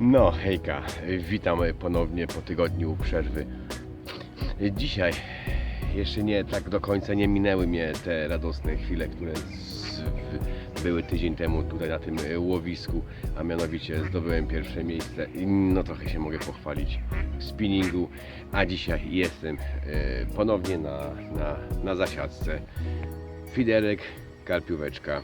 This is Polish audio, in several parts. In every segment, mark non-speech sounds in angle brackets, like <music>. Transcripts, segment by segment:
No, hejka, witam ponownie po tygodniu przerwy. Dzisiaj jeszcze nie tak do końca nie minęły mnie te radosne chwile, które z, były tydzień temu tutaj na tym łowisku, a mianowicie zdobyłem pierwsze miejsce i no trochę się mogę pochwalić w spinningu, a dzisiaj jestem e, ponownie na, na, na zasiadce. Fiderek, karpióweczka.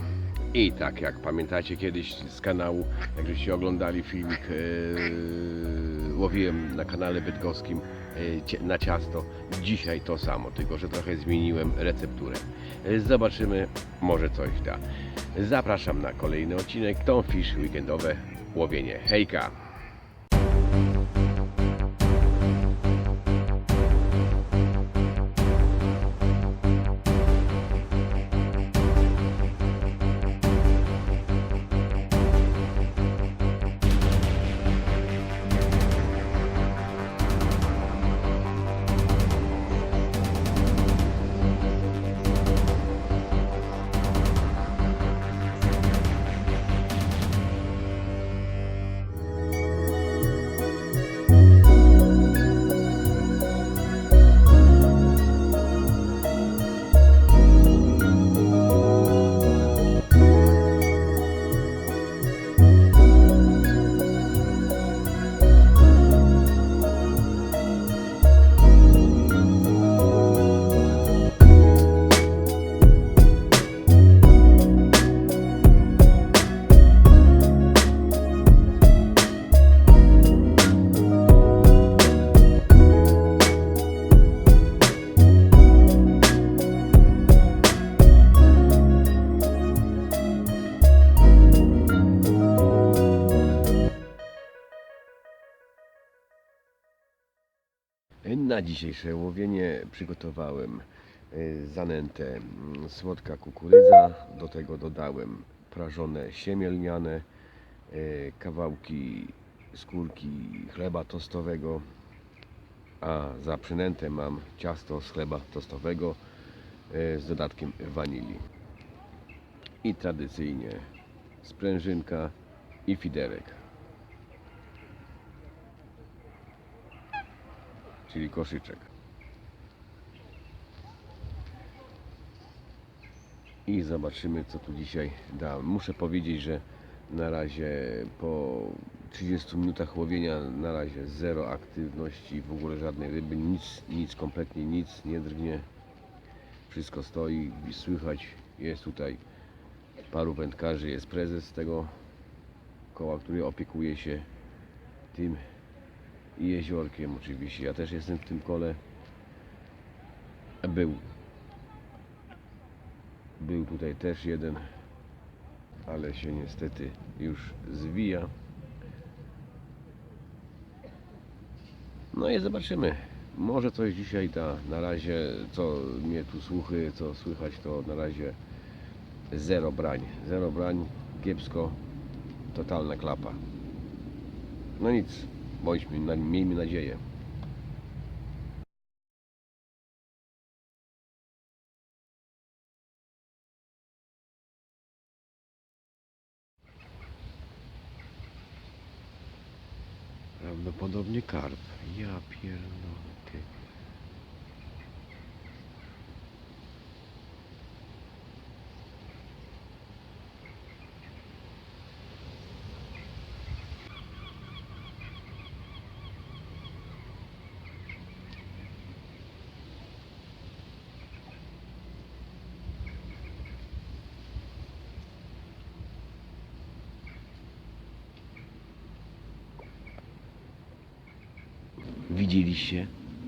I tak jak pamiętacie kiedyś z kanału, jak żeście oglądali filmik, e, łowiłem na kanale bydgoskim e, na ciasto. Dzisiaj to samo, tylko że trochę zmieniłem recepturę. E, Zobaczymy, może coś da. Zapraszam na kolejny odcinek Tom Fish weekendowe łowienie. Hejka! Dzisiejsze łowienie przygotowałem y, zanętę mm, słodka kukurydza, do tego dodałem prażone siemię lniane, y, kawałki skórki chleba tostowego, a za przynętę mam ciasto z chleba tostowego y, z dodatkiem wanilii. I tradycyjnie sprężynka i fiderek. Czyli koszyczek. I zobaczymy co tu dzisiaj da. Muszę powiedzieć, że na razie po 30 minutach łowienia na razie zero aktywności, w ogóle żadnej ryby, nic, nic kompletnie nic nie drgnie. Wszystko stoi słychać jest tutaj paru wędkarzy, jest prezes tego koła, który opiekuje się tym i jeziorkiem oczywiście. Ja też jestem w tym kole. Był. Był tutaj też jeden, ale się niestety już zwija. No i zobaczymy. Może coś dzisiaj da. Na razie, co mnie tu słuchy, co słychać, to na razie zero brań. Zero brań, kiepsko, totalna klapa. No nic, bądźmy, miejmy nadzieję. Prawdopodobnie karp. Ja pierdolę, ty. Widzieliście?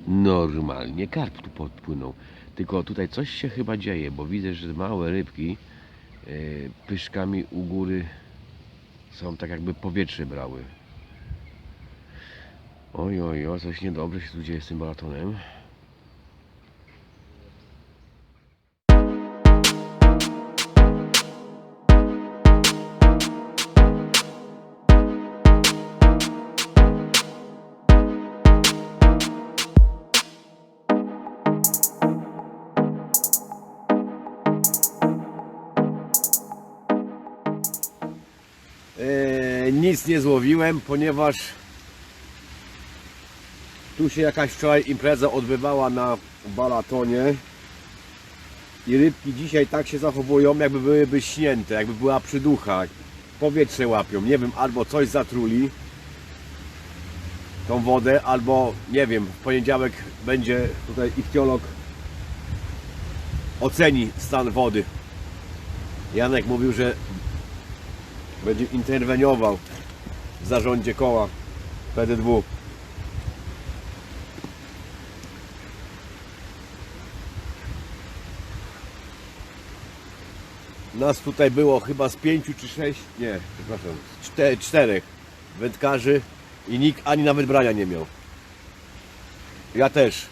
Normalnie karp tu podpłynął. Tylko tutaj coś się chyba dzieje, bo widzę, że małe rybki e, pyszkami u góry są tak jakby powietrze brały. Oj, oj, oj, coś niedobrze się tu dzieje z tym balatonem. Nie złowiłem, ponieważ tu się jakaś wczoraj impreza odbywała na balatonie i rybki dzisiaj tak się zachowują, jakby byłyby śnięte, jakby była przyducha. Powietrze łapią, nie wiem, albo coś zatruli tą wodę, albo nie wiem, w poniedziałek będzie tutaj ichtiolog oceni stan wody. Janek mówił, że będzie interweniował w zarządzie koła PDW. Nas tutaj było chyba z pięciu czy sześć, nie, przepraszam, z czte, czterech wędkarzy i nikt ani nawet brania nie miał. Ja też.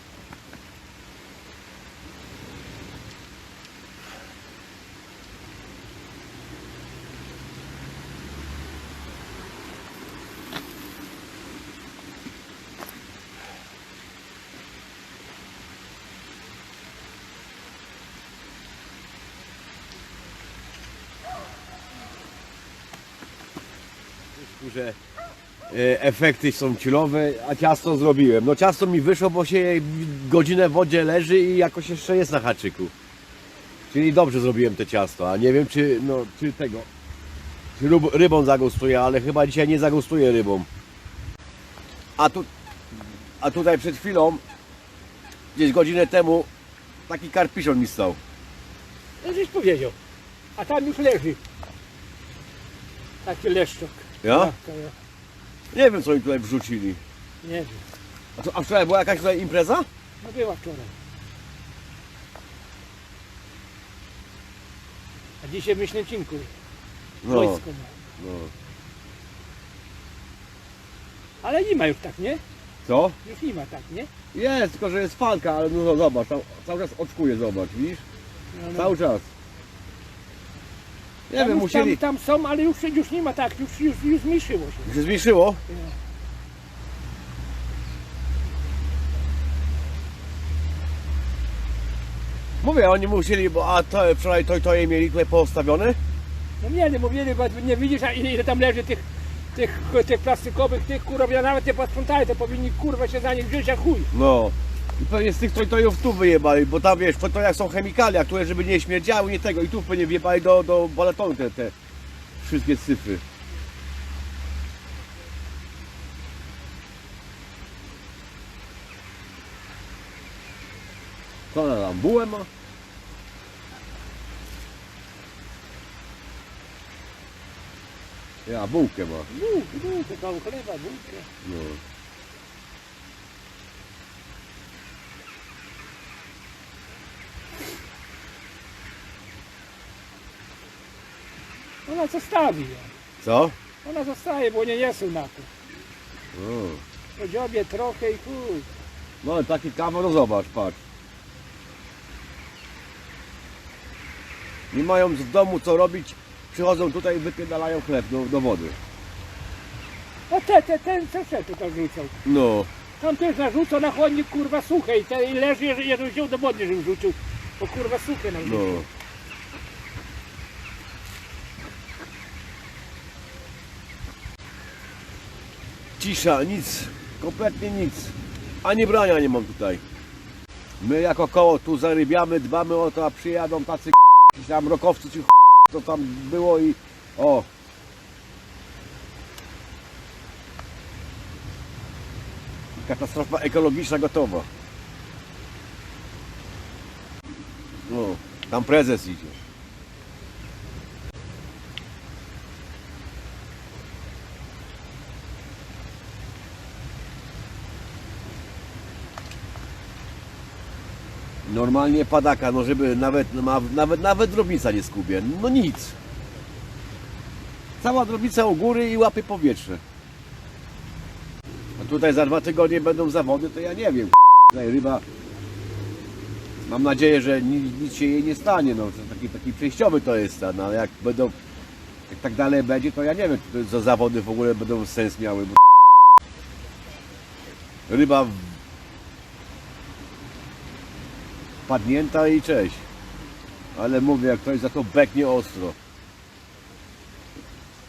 Że e, efekty są chillowe, a ciasto zrobiłem. No ciasto mi wyszło, bo się godzinę w wodzie leży i jakoś jeszcze jest na haczyku. Czyli dobrze zrobiłem te ciasto, a nie wiem czy, no, czy tego, czy rybą zagustuję, ale chyba dzisiaj nie zagustuję rybą. A tu, a tutaj przed chwilą, gdzieś godzinę temu, taki karpiszon mi stał. No żeś powiedział. A tam już leży. Taki leszczok. Ja? Tak, ja. Nie wiem co oni tutaj wrzucili. Nie wiem. A, to, a wczoraj była jakaś tutaj impreza? No była wczoraj. A dzisiaj w Myślęcinku. No, Wojsko ma. no. Ale nie ma już tak, nie? Co? Już nie ma tak, nie? Jest, tylko że jest falka, ale no zobacz, tam cały czas oczkuje, zobacz, widzisz? No, no. Cały czas. Nie tam, wiem, już, musieli... tam, tam są, ale już, już nie ma tak, już, już, już zmniejszyło się. Się zmniejszyło? Mówię, oni musieli, bo a to wczoraj to i to je mieli tutaj postawione? No nie, nie mówili, bo nie widzisz, a ile, ile tam leży tych, tych, tych plastikowych, tych kurwa, ja nawet nie posprzątali, to powinni kurwa się za nich wziąć jak chuj. No. I pewnie z tych to, to tu wyjebali, bo tam wiesz, to jak są chemikalia, które żeby nie śmierdziały, nie tego i tu pewnie wjebali do, do baletonu te, te wszystkie syfy. Co ona tam, bułę ma? Ja, bułkę ma. Bułkę, bułkę, kawał chleba, bułkę. No. Ona zostawi. Co? Ona zostaje, bo nie jest na to. O. Podziobie trochę i chuj. No taki kawał, no zobacz, patrz. Nie mając w domu co robić, przychodzą tutaj i wypierdalają chleb do, do wody. A te, te, ten co się tu tam rzucał? No. Tam też narzucał na chodnik kurwa suche i, te, i leży, jeżeli wziął do wody, żeby rzucił. Bo kurwa suche nam No. Cisza, nic, kompletnie nic. Ani brania nie mam tutaj. My jako koło tu zarybiamy, dbamy o to, a przyjadą tacy tam rokowcy czy to tam było i o. Katastrofa ekologiczna gotowa. No, tam prezes idzie. Normalnie padaka, no żeby nawet, nawet, nawet drobnica nie skubie. No nic. Cała drobnica u góry i łapie powietrze. A tutaj za dwa tygodnie będą zawody, to ja nie wiem. Tutaj ryba. Mam nadzieję, że nic, nic się jej nie stanie. No, taki, taki przejściowy to jest stan, ale jak będą. Jak tak dalej będzie, to ja nie wiem, czy to za zawody w ogóle będą sens miały. Bo... Ryba w- padnięta i cześć. Ale mówię, jak ktoś za to beknie ostro.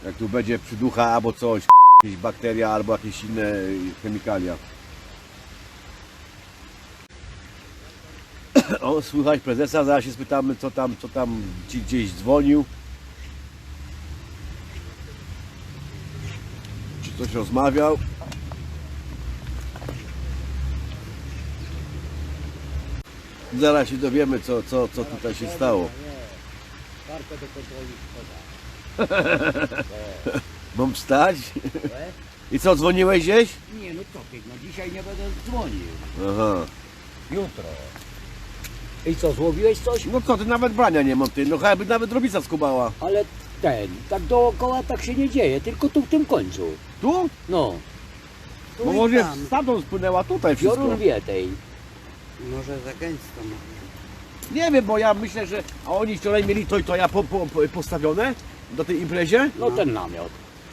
Jak tu będzie przyducha albo coś, jakieś bakteria albo jakieś inne chemikalia. <clears throat> O, słychać prezesa, zaraz się spytamy co tam, co tam gdzieś dzwonił. Czy coś rozmawiał? Zaraz się dowiemy co, co, co tutaj się stało. Kartę do kontroli Mam wstać? I co, dzwoniłeś gdzieś? Nie, no co ty, no dzisiaj nie będę dzwonił. Aha. Jutro. I co, złowiłeś coś? No co, ty nawet brania nie mam, ty. No chyba by nawet robica skubała. Ale ten, tak dookoła tak się nie dzieje, tylko tu w tym końcu. Tu? No, Bo może stadą spłynęła tutaj wszystko. piorun wie tej. Może za gęsto może. Nie wiem, bo ja myślę, że... A oni wczoraj mieli to i to ja po, po, po, postawione do tej imprezie? No ten namiot.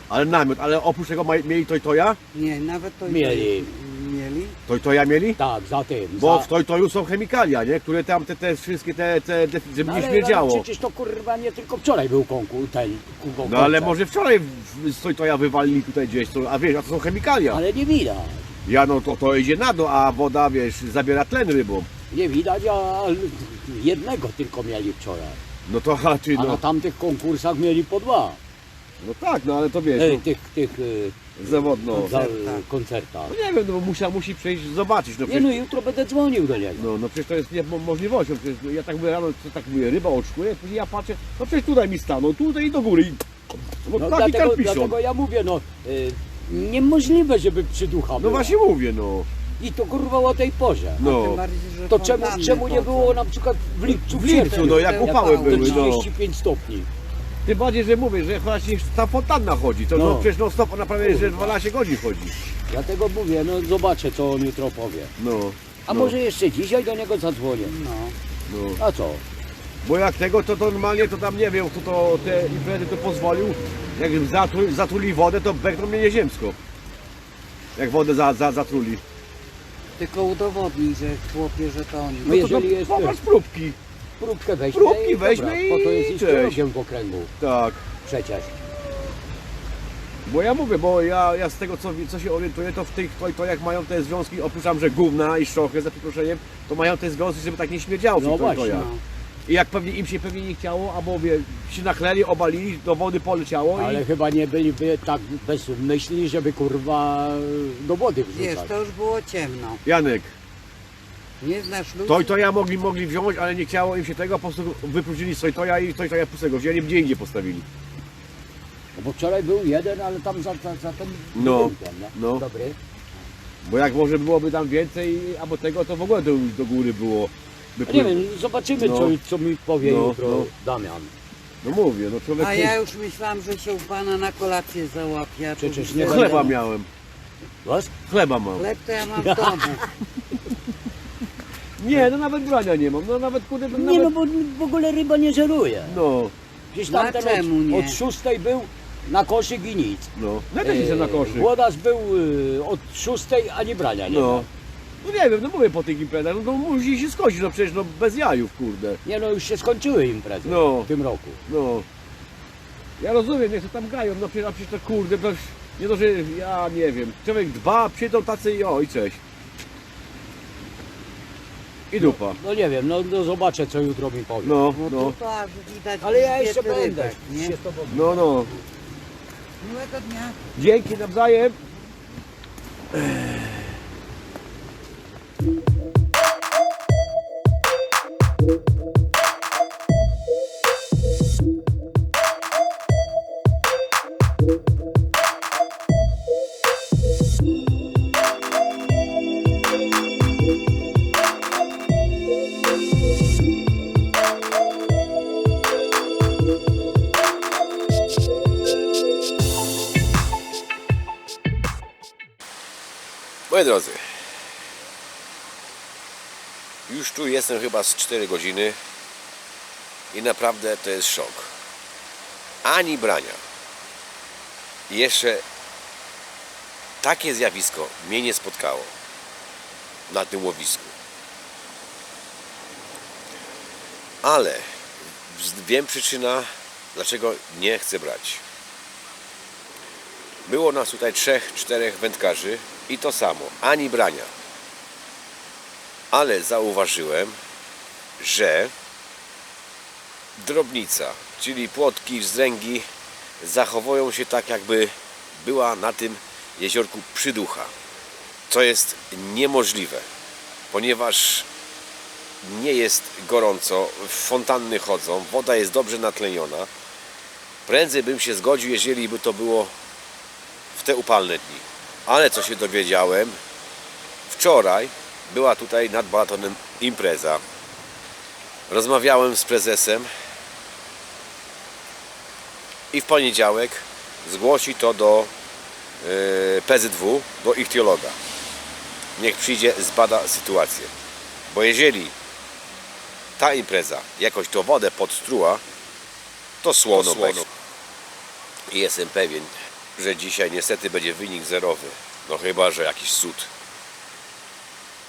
Ale namiot, ale oprócz tego ma, mieli to i to ja? Nie, nawet to Mieli. mieli. To i to ja mieli? Tak, za tym. Bo za... w to i to są chemikalia, nie? Które tam te, te wszystkie te, te, te żeby nie ale, śmierdziało. ale przecież to kurwa nie tylko wczoraj był konkurs, ten konkurs. No ale może wczoraj w- w- z to i to ja wywalili tutaj gdzieś, a wiesz, a to są chemikalia. Ale nie widać. Ja no to, to idzie na dół, a woda, wiesz, zabiera tlen rybom. Nie widać, a jednego tylko mieli wczoraj. No to ty, A na no, tamtych konkursach mieli po dwa. no tak, no ale to wiesz, E, no, tych, tych e, zawodno. za, koncertach. koncertach. No nie wiem, no bo musia, musi przejść, zobaczyć, no Nie przecież, no, jutro będę dzwonił do niego. no, no przecież to jest nie, mo- możliwością, przecież no, ja tak mówię rano, co tak mówię, ryba oczkuje, później ja patrzę, no przecież tutaj mi stanął, tutaj i do góry, i, no, No taki dlatego, karpiszon. dlatego ja mówię, no y, niemożliwe, żeby przyducha No była. właśnie mówię, no, I to kurwa o tej porze. Tym no, bardziej, że To czemu, fontanny czemu nie chodzą. było na przykład w lipcu? w lipcu, no jak upały, do były, no. 35 stopni. Tym bardziej, że mówię, że właśnie ta fontanna chodzi, to no, No. przecież no stop, ona prawie, że 12 godzin chodzi, Dlatego mówię, no zobaczę co on jutro powie. no, A no, może jeszcze dzisiaj do niego zadzwonię. No. no. A co? Bo jak tego, to, to normalnie to tam nie wiem, kto to te imprezy to pozwolił. Jak zatru, zatruli wodę, to bekną mnie nieziemsko. Jak wodę za, za, zatruli. Tylko udowodnij, że chłopie, że to oni. No to, jeżeli to jest- popatrz próbki. Próbkę weźmie Próbki i weźmie dobra, i Po to jest iść cześć. kierowkiem w okręgu. Tak. Przecież. Bo ja mówię, bo ja, ja z tego co, wi- co się orientuję, to w tych to, i to jak mają te związki, oprócz tam, że gówna i szczochy za przeproszeniem, to mają te związki, żeby tak nie śmierdziało w No tych i właśnie. No. I jak pewnie im się pewnie nie chciało, albo wie, się nachleli, obalili, do wody poleciało Ale i... chyba nie byliby tak bezmyślni, żeby kurwa do wody Wiesz, wrzucać. to już było ciemno. Janek, Nie znasz ludzi? To i to ja mogli, mogli wziąć, ale nie chciało im się tego, po prostu wypróżnili sobie to ja i to i to ja pustego wzięli, gdzie indziej postawili. No bo wczoraj był jeden, ale tam za, za, za ten No, budynkiem, nie? no. Dobry. Bo jak może byłoby tam więcej albo tego, to w ogóle do, do góry było. Nie wiem, zobaczymy No. co, co mi powie No, jutro no. Damian. No mówię, no człowiek A ja już myślałam, że się u pana na kolację załapie. a tu Przecież nie chleba miałem. Was? Chleba mam. Chleb to ja mam w domu. <laughs> Nie, no nawet brania nie mam. No nawet kurde, no Nie no, nawet... bo w ogóle ryba nie żeruje. No, Gdzieś No a tam ten czemu nie? od, od szóstej był na koszyk i nic. no. Ja też jestem na koszyk. Włodarz był y, od szóstej ani brania nie No. miał. No nie wiem, no mówię po tych imprezach, no to musi się skończyć, no przecież no bez jajów, kurde. Nie no, już się skończyły imprezy No. w tym roku. No. Ja rozumiem, niech to tam grają, no przecież, a przecież to kurde, to już nie to, że ja nie wiem. Człowiek dba, przyjdą tacy i o, i cześć. I dupa. No nie wiem, no, no zobaczę co jutro mi powie. No, No, no, tu to aż widać Ale ja jeszcze będę nie? się z tobą. no, no. Miłego dnia. Dzięki nawzajem. Moi drodzy, już tu jestem chyba z 4 godziny i naprawdę to jest szok. Ani brania. Jeszcze takie zjawisko mnie nie spotkało na tym łowisku. Ale wiem przyczyna, dlaczego nie chcę brać. Było nas tutaj trzech, czterech wędkarzy i to samo, ani brania. Ale zauważyłem, że drobnica, czyli płotki, wzdręgi zachowują się tak, jakby była na tym jeziorku przyducha. Co jest niemożliwe, ponieważ nie jest gorąco, fontanny chodzą, woda jest dobrze natleniona. Prędzej bym się zgodził, jeżeli by to było w te upalne dni. Ale co się dowiedziałem, wczoraj była tutaj nad Balatonem impreza. Rozmawiałem z prezesem i w poniedziałek zgłosi to do yy, PZW, do ichtiologa. Niech przyjdzie, zbada sytuację. Bo jeżeli ta impreza jakoś to wodę podstruła, to słono, będzie. I jestem pewien, że dzisiaj niestety będzie wynik zerowy. No chyba, że jakiś cud.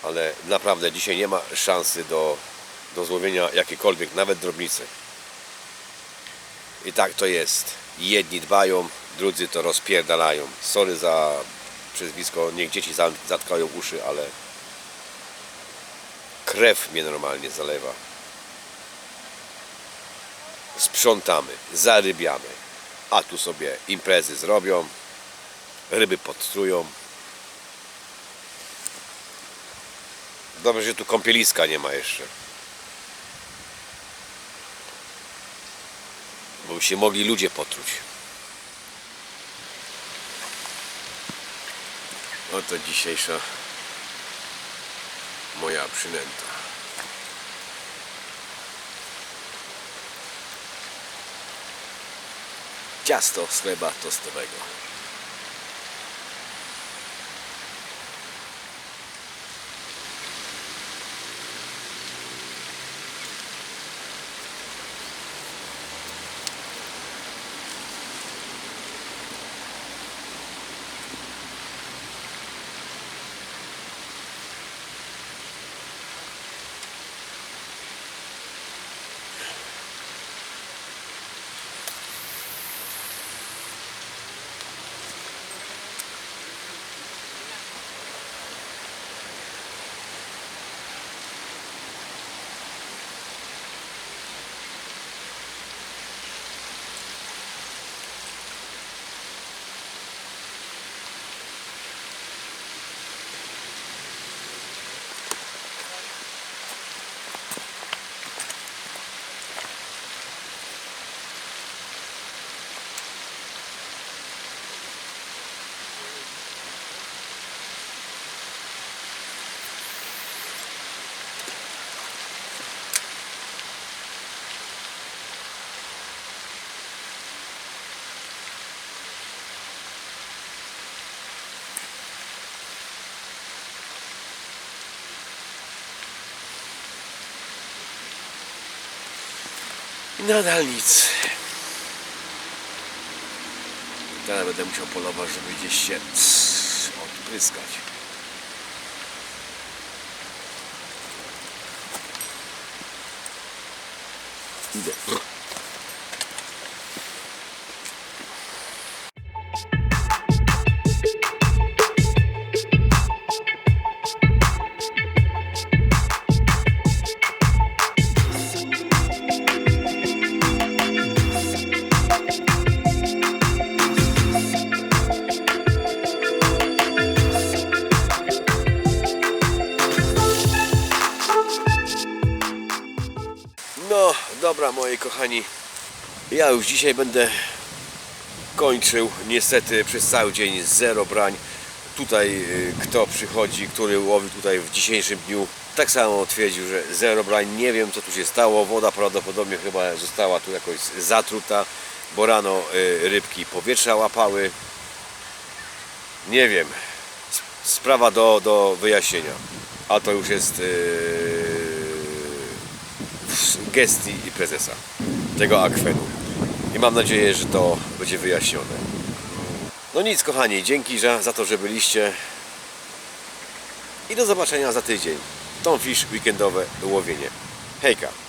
Ale naprawdę dzisiaj nie ma szansy do, do złowienia jakiejkolwiek, nawet drobnicy. I tak to jest. Jedni dbają, drudzy to rozpierdalają. Sorry za przezwisko, niech dzieci za- zatkają uszy, ale krew mnie normalnie zalewa. Sprzątamy, zarybiamy, a tu sobie imprezy zrobią, ryby podstrują. Dobrze, że tu kąpieliska nie ma jeszcze. Bo się mogli ludzie potruć. Oto dzisiejsza moja przynęta. Ciasto z chleba tostowego. Nadal nic. Teraz będę musiał polować, żeby gdzieś się odpryskać. Kochani. Ja już dzisiaj będę kończył. Niestety przez cały dzień zero brań. Tutaj y, kto przychodzi, który łowi tutaj w dzisiejszym dniu, tak samo twierdził, że zero brań. Nie wiem co tu się stało. Woda prawdopodobnie chyba została tu jakoś zatruta, bo rano y, rybki powietrza łapały. Nie wiem. Sprawa do, do wyjaśnienia. A to już jest yy, gestii prezesa tego akwenu. I mam nadzieję, że to będzie wyjaśnione. No nic, kochani, dzięki za, za to, że byliście. I do zobaczenia za tydzień. Tom Fish weekendowe łowienie. Hejka!